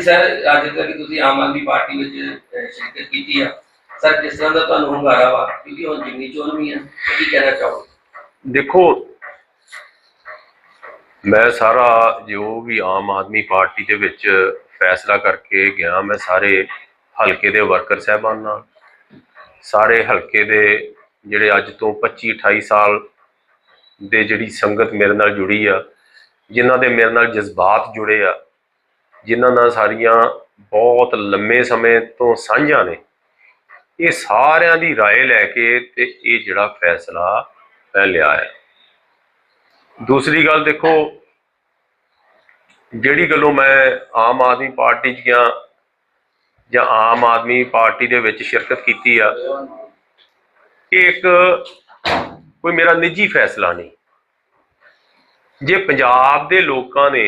ਹਾਂਜੀ, ਸਰ, ਅੱਜ ਤੱਕ ਤੁਸੀਂ ਆਮ ਆਦਮੀ ਪਾਰਟੀ ਵਿੱਚ ਸ਼ਿਰਕਤ ਕੀਤੀ ਆ। ਸਰ ਕਿਸ ਤਰ੍ਹਾਂ ਦਾ ਤੁਹਾਨੂੰ ਹੁੰਗਾਰਾ ਵਾ, ਕਿਉਂਕਿ ਹੁਣ ਜਿੰਨੀ ਚੋਣ ਵੀ ਆ ਕੀ ਕਹਿਣਾ ਚਾਹੋਗੇ? ਦੇਖੋ, ਮੈਂ ਸਾਰਾ ਜੋ ਵੀ ਆਮ ਆਦਮੀ ਪਾਰਟੀ ਦੇ ਵਿੱਚ ਫੈਸਲਾ ਕਰਕੇ ਗਿਆ, ਮੈਂ ਸਾਰੇ ਹਲਕੇ ਦੇ ਵਰਕਰ ਸਹਿਬਾਨ ਨਾਲ, ਸਾਰੇ ਹਲਕੇ ਦੇ ਜਿਹੜੇ ਅੱਜ ਤੋਂ 25 28 ਸਾਲ ਦੇ ਜਿਹੜੀ ਸੰਗਤ ਮੇਰੇ ਨਾਲ ਜੁੜੀ ਆ, ਜਿਨ੍ਹਾਂ ਦੇ ਮੇਰੇ ਨਾਲ ਜਜ਼ਬਾਤ ਜੁੜੇ ਆ ਜਿਨ੍ਹਾਂ ਨਾਲ ਸਾਰੀਆਂ ਬਹੁਤ ਲੰਮੇ ਸਮੇਂ ਤੋਂ ਸਾਂਝਾਂ ਨੇ ਇਹ ਸਾਰਿਆਂ ਦੀ رائے ਲੈ ਕੇ ਤੇ ਇਹ ਜਿਹੜਾ ਫੈਸਲਾ ਮੈਂ ਲਿਆ ਹੈ ਦੂਸਰੀ ਗੱਲ ਦੇਖੋ ਜਿਹੜੀ ਗੱਲੋਂ ਮੈਂ ਆਮ ਆਦਮੀ ਪਾਰਟੀ 'ਚ ਗਿਆ ਜਾਂ ਆਮ ਆਦਮੀ ਪਾਰਟੀ ਦੇ ਵਿੱਚ ਸ਼ਿਰਕਤ ਕੀਤੀ ਆ ਇਹ ਇੱਕ ਕੋਈ ਮੇਰਾ ਨਿੱਜੀ ਫੈਸਲਾ ਨਹੀਂ ਜੇ ਪੰਜਾਬ ਦੇ ਲੋਕਾਂ ਨੇ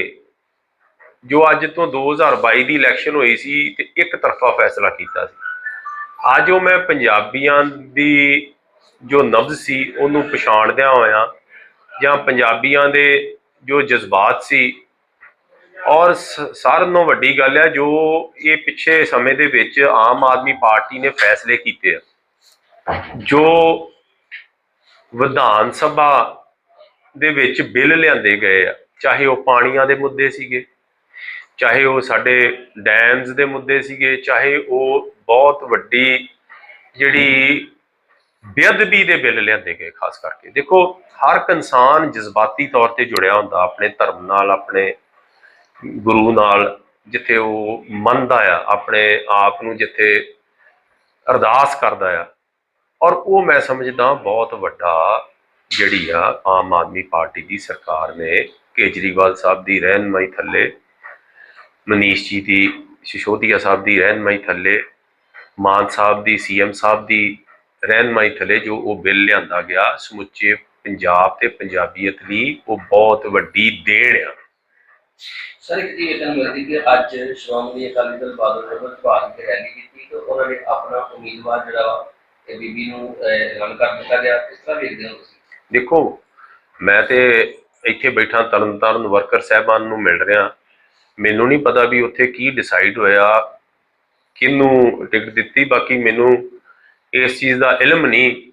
ਜੋ ਅੱਜ ਤੋਂ 2022 ਦੀ ਇਲੈਕਸ਼ਨ ਹੋਈ ਸੀ ਤੇ ਇੱਕ ਤਰਫਾ ਫੈਸਲਾ ਕੀਤਾ ਸੀ। ਅੱਜ ਉਹ ਮੈਂ ਪੰਜਾਬੀਆਂ ਦੀ ਜੋ ਨਬਜ਼ ਸੀ, ਉਹਨੂੰ ਪਛਾਣਦਿਆਂ ਹੋਇਆਂ ਜਾਂ ਪੰਜਾਬੀਆਂ ਦੇ ਜੋ ਜਜ਼ਬਾਤ ਸੀ, ਔਰ ਸ- ਸਾਰਿਆਂ ਨਾਲੋਂ ਵੱਡੀ ਗੱਲ ਹੈ, ਜੋ ਇਹ ਪਿੱਛੇ ਸਮੇਂ ਦੇ ਵਿੱਚ ਆਮ ਆਦਮੀ ਪਾਰਟੀ ਨੇ ਫੈਸਲੇ ਕੀਤੇ ਆ, ਜੋ ਵਿਧਾਨ ਸਭਾ ਦੇ ਵਿੱਚ ਬਿੱਲ ਲਿਆਂਦੇ ਗਏ ਆ, ਚਾਹੇ ਉਹ ਪਾਣੀਆਂ ਦੇ ਮੁੱਦੇ ਸੀਗੇ ਚਾਹੇ ਉਹ ਸਾਡੇ ਡੈਮਸ ਦੇ ਮੁੱਦੇ ਸੀਗੇ, ਚਾਹੇ ਉਹ ਬਹੁਤ ਵੱਡੀ ਜਿਹੜੀ ਬੇਅਦਬੀ ਦੇ ਬਿੱਲ ਲਿਆਂਦੇ ਗਏ, ਖਾਸ ਕਰਕੇ। ਦੇਖੋ, ਹਰ ਇੱਕ ਇਨਸਾਨ ਜਜ਼ਬਾਤੀ ਤੌਰ ਤੇ ਜੁੜਿਆ ਹੁੰਦਾ, ਆਪਣੇ ਧਰਮ ਨਾਲ, ਆਪਣੇ ਗੁਰੂ ਨਾਲ, ਜਿੱਥੇ ਉਹ ਮੰਨਦਾ ਆ, ਆਪਣੇ ਆਪ ਨੂੰ ਜਿੱਥੇ ਅਰਦਾਸ ਕਰਦਾ ਆ। ਔਰ ਉਹ ਮੈਂ ਸਮਝਦਾ ਬਹੁਤ ਵੱਡਾ ਜਿਹੜੀ ਆ ਆਮ ਆਦਮੀ ਪਾਰਟੀ ਦੀ ਸਰਕਾਰ ਨੇ ਕੇਜਰੀਵਾਲ ਸਾਹਿਬ ਦੀ ਰਹਿਨਮਾਈ ਥੱਲੇ ਮਨੀਸ਼ ਜੀ ਦੀ ਸਿਸੋਦੀਆ ਸਾਹਿਬ ਦੀ ਰਹਿਨਮਾਈ ਥੱਲੇ ਮਾਨ ਸਾਹਿਬ ਦੀ ਸੀਐਮ ਸਾਹਿਬ ਦੀ ਰਹਿਨਮਾਈ ਥੱਲੇ ਜੋ ਉਹ ਬਿੱਲ ਲਿਆਂਦਾ ਗਿਆ ਸਮੁੱਚੇ ਪੰਜਾਬ ਤੇ ਪੰਜਾਬੀਅਤ ਲਈ ਉਹ ਬਹੁਤ ਵੱਡੀ ਦੇਣ ਆ। ਸਰ ਇੱਕ ਚੀਜ਼ ਇਹ ਮਿਲਦੀ ਕਿ ਅੱਜ ਸ਼੍ਰੋਮਣੀ ਅਕਾਲੀ ਦਲ ਬਾਦਲ ਨੇ ਭਾਰਤ ਦੀ ਰੈਲੀ ਕੀਤੀ ਤੇ ਉਹਨਾਂ ਨੇ ਆਪਣਾ ਉਮੀਦਵਾਰ ਜਿਹੜਾ ਇਹ ਬੀਬੀ ਨੂੰ ਐਲਾਨ ਕਰ ਦਿੱਤਾ ਗਿਆ। ਕਿਸ ਤਰ੍ਹਾਂ ਵੇਖਦੇ ਹੋ ਤੁਸੀਂ? ਦੇਖੋ ਮੈਂ ਤੇ ਇੱਥੇ ਬੈਠਾ ਤਰਨਤਾਰਨ ਵਰਕਰ ਸਹਿਬਾਨ ਨੂੰ ਮਿਲ ਰਿਹਾ। ਮੈਨੂੰ ਨਹੀਂ ਪਤਾ ਵੀ ਉੱਥੇ ਕੀ ਡਿਸਾਈਡ ਹੋਇਆ, ਕਿਹਨੂੰ ਟਿਕਟ ਦਿੱਤੀ, ਬਾਕੀ ਮੈਨੂੰ ਇਸ ਚੀਜ਼ ਦਾ ਇਲਮ ਨਹੀਂ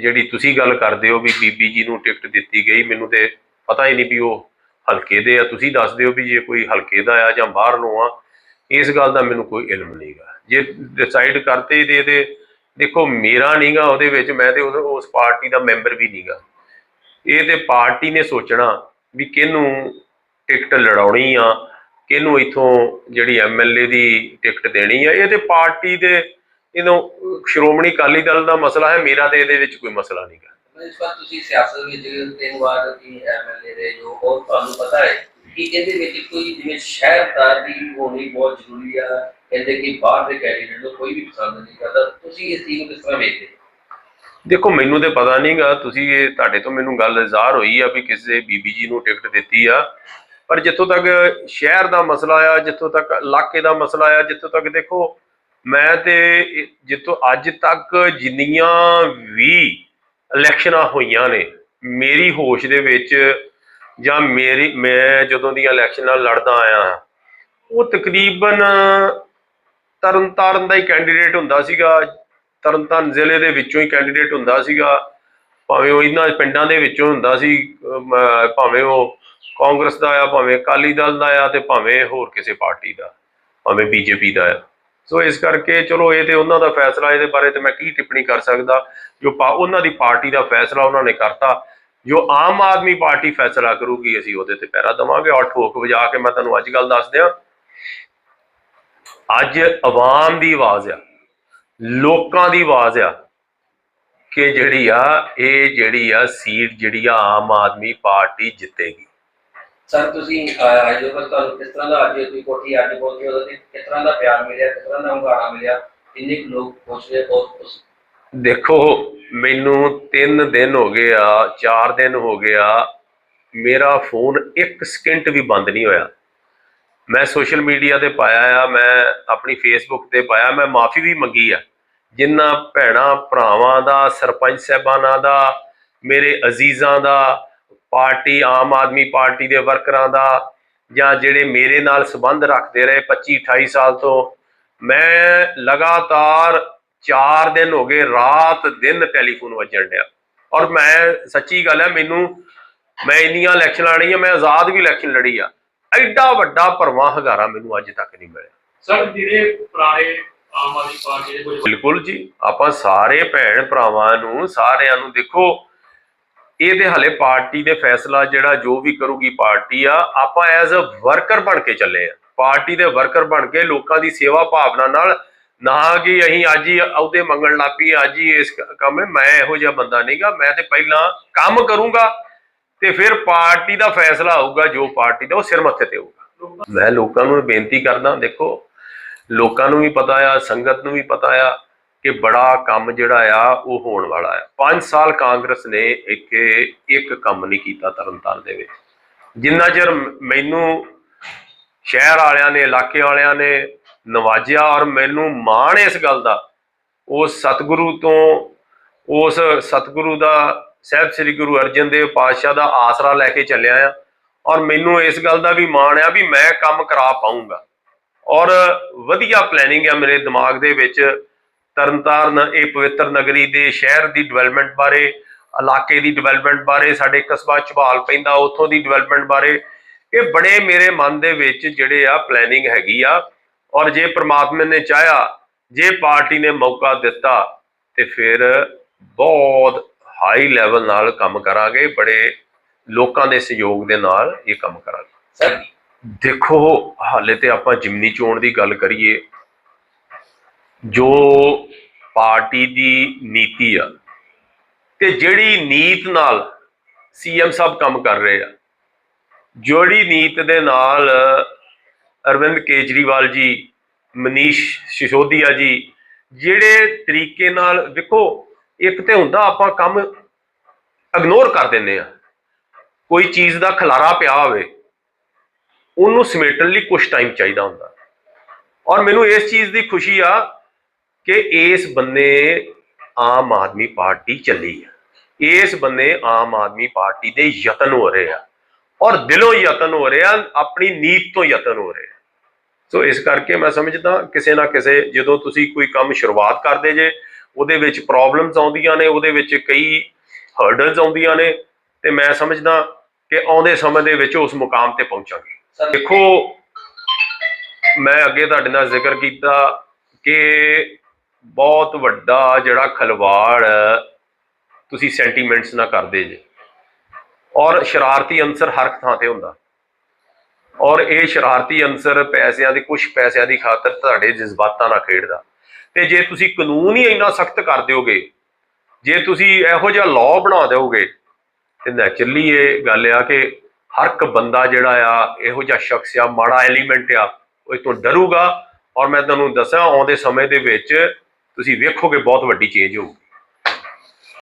ਜਿਹੜੀ ਤੁਸੀਂ ਗੱਲ ਕਰਦੇ ਹੋ ਵੀ ਬੀਬੀ ਜੀ ਨੂੰ ਟਿਕਟ ਦਿੱਤੀ ਗਈ, ਮੈਨੂੰ ਤੇ ਪਤਾ ਹੀ ਨਹੀਂ ਵੀ ਉਹ ਹਲਕੇ ਦੇ ਆ। ਤੁਸੀਂ ਦੱਸ ਦਿਓ ਵੀ ਜੇ ਕੋਈ ਹਲਕੇ ਦਾ ਆ ਜਾਂ ਬਾਹਰ ਨੂੰ ਆ, ਇਸ ਗੱਲ ਦਾ ਮੈਨੂੰ ਕੋਈ ਇਲਮ ਨਹੀਂਗਾ ਜੇ ਡਿਸਾਈਡ ਕਰਤੇ ਦੇ ਦੇ ਦੇਖੋ ਮੇਰਾ ਨਹੀਂਗਾ ਉਹਦੇ ਵਿੱਚ, ਮੈਂ ਤੇ ਉਹ- ਉਸ ਪਾਰਟੀ ਦਾ ਮੈਂਬਰ ਵੀ ਨਹੀਂਗਾ ਇਹ ਤੇ ਪਾਰਟੀ ਨੇ ਸੋਚਣਾ ਵੀ ਕਿਹਨੂੰ ਟਿਕਟ ਲੜਾਉਣੀ ਆ ਕਿਹਨੂੰ ਇਥੋਂ ਜਿਹੜੀ ਐਮਐਲਏ ਦੀ ਟਿਕਟ ਦੇਣੀ ਆ ਇਹ ਤੇ ਪਾਰਟੀ ਦੇ ਇਹਨੂੰ ਸ਼੍ਰੋਮਣੀ ਅਕਾਲੀ ਦਲ ਦਾ ਮਸਲਾ ਹੈ ਮੇਰਾ ਤੇ ਇਹਦੇ ਵਿੱਚ ਕੋਈ ਮਸਲਾ ਨਹੀਂਗਾ ਇਸ ਵਾਰ ਤੁਸੀਂ ਸਿਆਸਤ ਵਿੱਚ ਤਿੰਨ ਵਾਰ ਦੀ ਐਮਐਲਏ ਰਹੇ ਜੋ ਉਹ ਤੁਹਾਨੂੰ ਪਤਾ ਹੈ ਕਿ ਇਹਦੇ ਵਿੱਚ ਕੋਈ ਜਿਵੇਂ ਸ਼ਹਿਰਦਾਰ ਦੀ ਹੋਣੀ ਬਹੁਤ ਜ਼ਰੂਰੀ ਆ ਕਹਿੰਦੇ ਕਿ ਬਾਹਰ ਦੇ ਕੈਂਡੀਡੇਟ ਨੂੰ ਕੋਈ ਵੀ ਪਸੰਦ ਨਹੀਂ ਕਰਦਾ। ਤੁਸੀਂ ਇਸ ਚੀਜ਼ ਨੂੰ ਕਿਸ ਤਰ੍ਹਾਂ ਵੇਖਦੇ ਹੋ? ਦੇਖੋ ਮੈਨੂੰ ਤੇ ਪਤਾ ਨਹੀਂਗਾ ਤੁਸੀਂ ਇਹ ਤੁਹਾਡੇ ਤੋਂ ਮੈਨੂੰ ਗੱਲ ਜ਼ਾਹਰ ਹੋਈ ਆ ਵੀ ਕਿਸੇ ਬੀਬੀ ਜੀ ਨੂੰ ਟਿਕਟ ਦਿੱਤੀ ਆ। ਪਰ ਜਿੱਥੋਂ ਤੱਕ ਸ਼ਹਿਰ ਦਾ ਮਸਲਾ ਆ ਜਿੱਥੋਂ ਤੱਕ ਇਲਾਕੇ ਦਾ ਮਸਲਾ ਆ ਜਿੱਥੋਂ ਤੱਕ ਦੇਖੋ ਮੈਂ ਤੇ ਜਿੱਥੋਂ ਅੱਜ ਤੱਕ ਜਿੰਨੀਆਂ ਵੀ ਇਲੈਕਸ਼ਨਾਂ ਹੋਈਆਂ ਨੇ ਮੇਰੀ ਹੋਸ਼ ਦੇ ਵਿੱਚ ਜਾਂ ਮੇਰੀ ਮੈਂ ਜਦੋਂ ਦੀਆਂ ਇਲੈਕਸ਼ਨਾਂ ਲੜਦਾ ਆਇਆ ਹਾਂ, ਉਹ ਤਕਰੀਬਨ ਤਰਨਤਾਰਨ ਦਾ ਹੀ ਕੈਂਡੀਡੇਟ ਹੁੰਦਾ ਸੀਗਾ ਤਰਨਤਾਰਨ ਜ਼ਿਲ੍ਹੇ ਦੇ ਵਿੱਚੋਂ ਹੀ ਕੈਂਡੀਡੇਟ ਹੁੰਦਾ ਸੀਗਾ ਭਾਵੇਂ ਉਹ ਇਹਨਾਂ ਪਿੰਡਾਂ ਦੇ ਵਿੱਚੋਂ ਹੁੰਦਾ ਸੀ ਭਾਵੇਂ ਉਹ ਕਾਂਗਰਸ ਦਾ ਆ, ਭਾਵੇਂ ਅਕਾਲੀ ਦਲ ਦਾ ਆ ਤੇ ਭਾਵੇਂ ਹੋਰ ਕਿਸੇ ਪਾਰਟੀ ਦਾ, ਭਾਵੇਂ ਬੀਜੇਪੀ ਦਾ ਆ। ਸੋ ਇਸ ਕਰਕੇ ਚਲੋ ਇਹ ਤੇ ਉਹਨਾਂ ਦਾ ਫੈਸਲਾ, ਇਹਦੇ ਬਾਰੇ ਤੇ ਮੈਂ ਕੀ ਟਿੱਪਣੀ ਕਰ ਸਕਦਾ, ਜੋ ਪਾ- ਉਹਨਾਂ ਦੀ ਪਾਰਟੀ ਦਾ ਫੈਸਲਾ ਉਹਨਾਂ ਨੇ ਕਰਤਾ, ਜੋ ਆਮ ਆਦਮੀ ਪਾਰਟੀ ਫੈਸਲਾ ਕਰੂਗੀ, ਅਸੀਂ ਉਹਦੇ ਤੇ ਪਹਿਰਾ ਦਵਾਂਗੇ। ਔਰ ਠੋਕ ਵਜਾ ਕੇ ਮੈਂ ਤੁਹਾਨੂੰ ਅੱਜ ਗੱਲ ਦੱਸ ਦਿਆਂ। ਅੱਜ ਆਵਾਮ ਦੀ ਆਵਾਜ਼ ਆ, ਲੋਕਾਂ ਦੀ ਆਵਾਜ਼ ਆ ਕਿ ਜਿਹੜੀ ਆ ਇਹ ਜਿਹੜੀ ਆ ਸੀਟ ਜਿਹੜੀ ਆ ਆਮ ਆਦਮੀ ਪਾਰਟੀ ਜਿੱਤੇਗੀ। ਸਰ ਤੁਸੀਂ ਅੱਜ ਉਹ ਤੁਹਾਨੂੰ ਕਿਸ ਤਰ੍ਹਾਂ ਦਾ ਅੱਜ ਦੀ ਕੋਠੀ ਅੱਜ ਪਹੁੰਚੇ ਉਹਦੇ ਤੇ ਕਿਸ ਤਰ੍ਹਾਂ ਦਾ ਪਿਆਰ ਮਿਲਿਆ? ਕਿਸ ਤਰ੍ਹਾਂ ਦਾ ਹੁੰਗਾਰਾ ਮਿਲਿਆ? ਕਿੰਨੇ ਲੋਕ ਰਹੇ? ਬਹੁਤ ਕੁਛ ਦੇਖੋ ਮੈਨੂੰ 3 ਦਿਨ ਹੋ ਗਏ ਆ 4 ਦਿਨ ਹੋ ਗਏ ਆ ਮੇਰਾ ਫੋਨ 1 ਸਕਿੰਟ ਵੀ ਬੰਦ ਨਹੀਂ ਹੋਇਆ। ਮੈਂ ਸੋਸ਼ਲ ਮੀਡੀਆ ਤੇ ਪਾਇਆ ਆ ਮੈਂ ਆਪਣੀ ਫੇਸਬੁੱਕ ਤੇ ਪਾਇਆ ਮੈਂ ਮਾਫੀ ਵੀ ਮੰਗੀ ਆ। ਜਿਨ੍ਹਾਂ ਭੈਣਾਂ, ਭਰਾਵਾਂ ਦਾ, ਸਰਪੰਚ ਸਾਹਿਬਾਨਾਂ ਦਾ, ਮੇਰੇ ਅਜ਼ੀਜ਼ਾਂ ਦਾ, ਪਾਰਟੀ, ਆਮ ਆਦਮੀ ਪਾਰਟੀ ਦੇ ਵਰਕਰਾਂ ਦਾ ਜਾਂ ਜਿਹੜੇ ਮੇਰੇ ਨਾਲ ਸੰਬੰਧ ਰੱਖਦੇ ਰਹੇ 25 28 ਸਾਲ ਤੋਂ, ਮੈਂ ਲਗਾਤਾਰ 4 ਦਿਨ ਹੋ ਗਏ ਰਾਤ ਦਿਨ ਟੈਲੀਫੋਨ ਵੱਜਣ ਡਿਆ। ਔਰ ਮੈਂ, ਸੱਚੀ ਗੱਲ ਹੈ, ਮੈਨੂੰ, ਮੈਂ ਇੰਨੀਆਂ ਇਲੈਕਸ਼ਨ ਲੜੀਆਂ, ਮੈਂ ਆਜ਼ਾਦ ਵੀ ਇਲੈਕਸ਼ਨ ਲੜੀ ਆ। ਐਡਾ ਵੱਡਾ ਭਰਵਾਂ ਹਗਾਰਾ ਮੈਨੂੰ ਅੱਜ ਤੱਕ ਨਹੀਂ ਮਿਲਿਆ। ਸਰ, ਜਿਹੜੇ ਪੁਰਾਣੇ ਆਮ ਆਦਮੀ ਪਾਰਟੀ ਦੇ ਕੁਝ ਬਿਲਕੁਲ ਜੀ, ਆਪਾਂ ਸਾਰੇ ਭੈਣ ਭਰਾਵਾਂ ਨੂੰ, ਸਾਰਿਆਂ ਨੂੰ ਦੇਖੋ, ਇਹ ਤੇ ਹਲੇ ਪਾਰਟੀ ਦੇ ਫੈਸਲਾ ਜਿਹੜਾ ਜੋ ਵੀ ਕਰੂਗੀ ਪਾਰਟੀ ਆ, ਆਪਾਂ ਐਜ਼ ਅ ਵਰਕਰ ਬਣ ਕੇ ਚੱਲੇ ਆ। ਪਾਰਟੀ ਦੇ ਵਰਕਰ ਬਣ ਕੇ ਲੋਕਾਂ ਦੀ ਸੇਵਾ ਭਾਵਨਾ ਨਾਲ ਨਾ ਕਿ ਅਸੀਂ ਅੱਜ ਹੀ ਅਹੁਦੇ ਮੰਗਣ ਲੱਪੀ ਅੱਜ ਹੀ ਇਸ ਕੰਮ ਮੈਂ ਇਹੋ ਜਿਹਾ ਬੰਦਾ ਨਹੀਂਗਾ ਮੈਂ ਤੇ ਪਹਿਲਾਂ ਕੰਮ ਕਰੂੰਗਾ ਤੇ ਫਿਰ ਪਾਰਟੀ ਦਾ ਫੈਸਲਾ ਹੋਊਗਾ, ਜੋ ਪਾਰਟੀ ਦਾ ਉਹ ਸਿਰ ਮੱਥੇ ਤੇ ਹੋਊਗਾ। ਮੈਂ ਲੋਕਾਂ ਨੂੰ ਬੇਨਤੀ ਕਰਦਾ, ਦੇਖੋ ਲੋਕਾਂ ਨੂੰ ਵੀ ਪਤਾ ਆ, ਸੰਗਤ ਨੂੰ ਵੀ ਪਤਾ ਆ ਕਿ ਬੜਾ ਕੰਮ ਜਿਹੜਾ ਆ, ਉਹ ਹੋਣ ਵਾਲਾ ਆ। 5 ਸਾਲ ਕਾਂਗਰਸ ਨੇ ਇੱਥੇ ਇੱਕ ਕੰਮ ਨਹੀਂ ਕੀਤਾ ਤਰਨਤਾਰਨ ਦੇ ਵਿੱਚ। ਜਿੰਨਾ ਚਿਰ ਮੈਨੂੰ ਸ਼ਹਿਰ ਵਾਲਿਆਂ ਨੇ, ਇਲਾਕੇ ਵਾਲਿਆਂ ਨੇ ਨਵਾਜਿਆ ਔਰ ਮੈਨੂੰ ਮਾਣ ਇਸ ਗੱਲ ਦਾ ਉਸ ਸਤਿਗੁਰੂ ਤੋਂ, ਉਸ ਸਤਿਗੁਰੂ ਦਾ, ਸਾਹਿਬ ਸ੍ਰੀ ਗੁਰੂ ਅਰਜਨ ਦੇਵ ਪਾਤਸ਼ਾਹ ਦਾ ਆਸਰਾ ਲੈ ਕੇ ਚੱਲਿਆ ਆ। ਔਰ ਮੈਨੂੰ ਇਸ ਗੱਲ ਦਾ ਵੀ ਮਾਣ ਆ ਵੀ ਮੈਂ ਕੰਮ ਕਰਾ ਪਾਉਂਗਾ ਔਰ ਵਧੀਆ ਪਲੈਨਿੰਗ ਹੈ ਮੇਰੇ ਦਿਮਾਗ ਦੇ ਵਿੱਚ। ਤਰਨਤਾਰਨ, ਇਹ ਪਵਿੱਤਰ ਨਗਰੀ ਦੇ ਸ਼ਹਿਰ ਦੀ ਡਿਵੈਲਪਮੈਂਟ ਬਾਰੇ, ਇਲਾਕੇ ਦੀ ਡਿਵੈਲਪਮੈਂਟ ਬਾਰੇ, ਸਾਡੇ ਕਸਬਾ ਝਬਾਲ ਪੈਂਦਾ, ਉੱਥੋਂ ਦੀ ਡਿਵੈਲਪਮੈਂਟ ਬਾਰੇ, ਇਹ ਬੜੇ ਮੇਰੇ ਮਨ ਦੇ ਵਿੱਚ ਜਿਹੜੇ ਆ ਪਲੈਨਿੰਗ ਹੈਗੀ ਆ। ਔਰ ਜੇ ਪ੍ਰਮਾਤਮਾ ਨੇ ਚਾਹਿਆ, ਜੇ ਪਾਰਟੀ ਨੇ ਮੌਕਾ ਦਿੱਤਾ, ਤੇ ਫਿਰ ਬਹੁਤ ਹਾਈ ਲੈਵਲ ਨਾਲ ਕੰਮ ਕਰਾਂਗੇ, ਬੜੇ ਲੋਕਾਂ ਦੇ ਸਹਿਯੋਗ ਦੇ ਨਾਲ ਇਹ ਕੰਮ ਕਰਾਂਗੇ। ਦੇਖੋ, ਹਾਲੇ ਤੇ ਆਪਾਂ ਜਿਮਨੀ ਚੋਣ ਦੀ ਗੱਲ ਕਰੀਏ, ਜੋ ਪਾਰਟੀ ਦੀ ਨੀਤੀ ਆ, ਤੇ ਜਿਹੜੀ ਨੀਤ ਨਾਲ ਸੀਐਮ ਸਾਹਿਬ ਕੰਮ ਕਰ ਰਹੇ ਆ, ਜਿਹੜੀ ਨੀਤ ਦੇ ਨਾਲ ਅਰਵਿੰਦ ਕੇਜਰੀਵਾਲ ਜੀ, ਮਨੀਸ਼ ਸਿਸੋਦੀਆ ਜੀ, ਜਿਹੜੇ ਤਰੀਕੇ ਨਾਲ, ਦੇਖੋ, ਇੱਕ ਤੇ ਹੁੰਦਾ ਆਪਾਂ ਕੰਮ ਇਗਨੋਰ ਕਰ ਦਿੰਦੇ ਆ, ਕੋਈ ਚੀਜ਼ ਦਾ ਖਲਾਰਾ ਪਿਆ ਹੋਵੇ ਉਹਨੂੰ ਸਮੇਟਣ ਲਈ ਕੁਝ ਟਾਈਮ ਚਾਹੀਦਾ ਹੁੰਦਾ। ਔਰ ਮੈਨੂੰ ਇਸ ਚੀਜ਼ ਦੀ ਖੁਸ਼ੀ ਆ ਕਿ ਇਸ ਬੰਨੇ ਆਮ ਆਦਮੀ ਪਾਰਟੀ ਚੱਲੀ ਆ। ਇਸ ਬੰਨੇ ਆਮ ਆਦਮੀ ਪਾਰਟੀ ਦੇ ਯਤਨ ਹੋ ਰਹੇ ਆ। ਔਰ ਦਿਲੋਂ ਯਤਨ ਹੋ ਰਹੇ ਆ, ਆਪਣੀ ਨੀਤ ਤੋਂ ਯਤਨ ਹੋ ਰਹੇ ਆ। ਸੋ ਇਸ ਕਰਕੇ ਮੈਂ ਸਮਝਦਾ ਕਿਸੇ ਨਾ ਕਿਸੇ, ਜਦੋਂ ਤੁਸੀਂ ਕੋਈ ਕੰਮ ਸ਼ੁਰੂਆਤ ਕਰਦੇ ਜੇ, ਉਹਦੇ ਵਿੱਚ ਪ੍ਰੋਬਲਮਸ ਆਉਂਦੀਆਂ ਨੇ, ਉਹਦੇ ਵਿੱਚ ਕਈ ਹਰਡਲਸ ਆਉਂਦੀਆਂ ਨੇ, ਤੇ ਮੈਂ ਸਮਝਦਾ ਕਿ ਆਉਂਦੇ ਸਮੇਂ ਦੇ ਵਿੱਚ ਉਸ ਮੁਕਾਮ ਤੇ ਪਹੁੰਚਾਂਗੇ। ਦੇਖੋ, ਮੈਂ ਅੱਗੇ ਤੁਹਾਡੇ ਨਾਲ ਜ਼ਿਕਰ ਕੀਤਾ ਕਿ ਬਹੁਤ ਵੱਡਾ ਜਿਹੜਾ ਖਲਵਾੜ ਤੁਸੀਂ ਸੈਂਟੀਮੈਂਟਸ ਨਾਲ ਕਰਦੇ ਜੇ। ਔਰ ਸ਼ਰਾਰਤੀ ਅੰਸਰ ਹਰ ਥਾਂ ਤੇ ਹੁੰਦਾ। ਔਰ ਇਹ ਸ਼ਰਾਰਤੀ ਅੰਸਰ ਪੈਸਿਆਂ ਦੀ ਕੁਝ ਪੈਸਿਆਂ ਦੀ ਖਾਤਰ ਤੁਹਾਡੇ ਜਜ਼ਬਾਤਾਂ ਨਾਲ ਖੇਡਦਾ। ਤੇ ਜੇ ਤੁਸੀਂ ਕਾਨੂੰਨ ਹੀ ਇੰਨਾ ਸਖਤ ਕਰ ਦਿਓਗੇ, ਜੇ ਤੁਸੀਂ ਇਹੋ ਜਿਹਾ ਲਾਅ ਬਣਾ ਦਿਓਗੇ, ਤੇ ਨੈਚੁਰਲੀ ਇਹ ਗੱਲ ਆ ਕਿ ਹਰ ਇੱਕ ਬੰਦਾ ਜਿਹੜਾ ਆ, ਇਹੋ ਜਿਹਾ ਸ਼ਖਸ ਆ, ਮਾੜਾ ਐਲੀਮੈਂਟ ਆ, ਉਹ ਇਹ ਤੋਂ ਡਰੂਗਾ। ਔਰ ਮੈਂ ਤੁਹਾਨੂੰ ਦੱਸਾਂ, ਆਉਂਦੇ ਸਮੇਂ ਦੇ ਵਿੱਚ ਤੁਸੀਂ ਵੇਖੋਗੇ ਬਹੁਤ ਵੱਡੀ ਚੇਂਜ ਹੋਊਗੀ।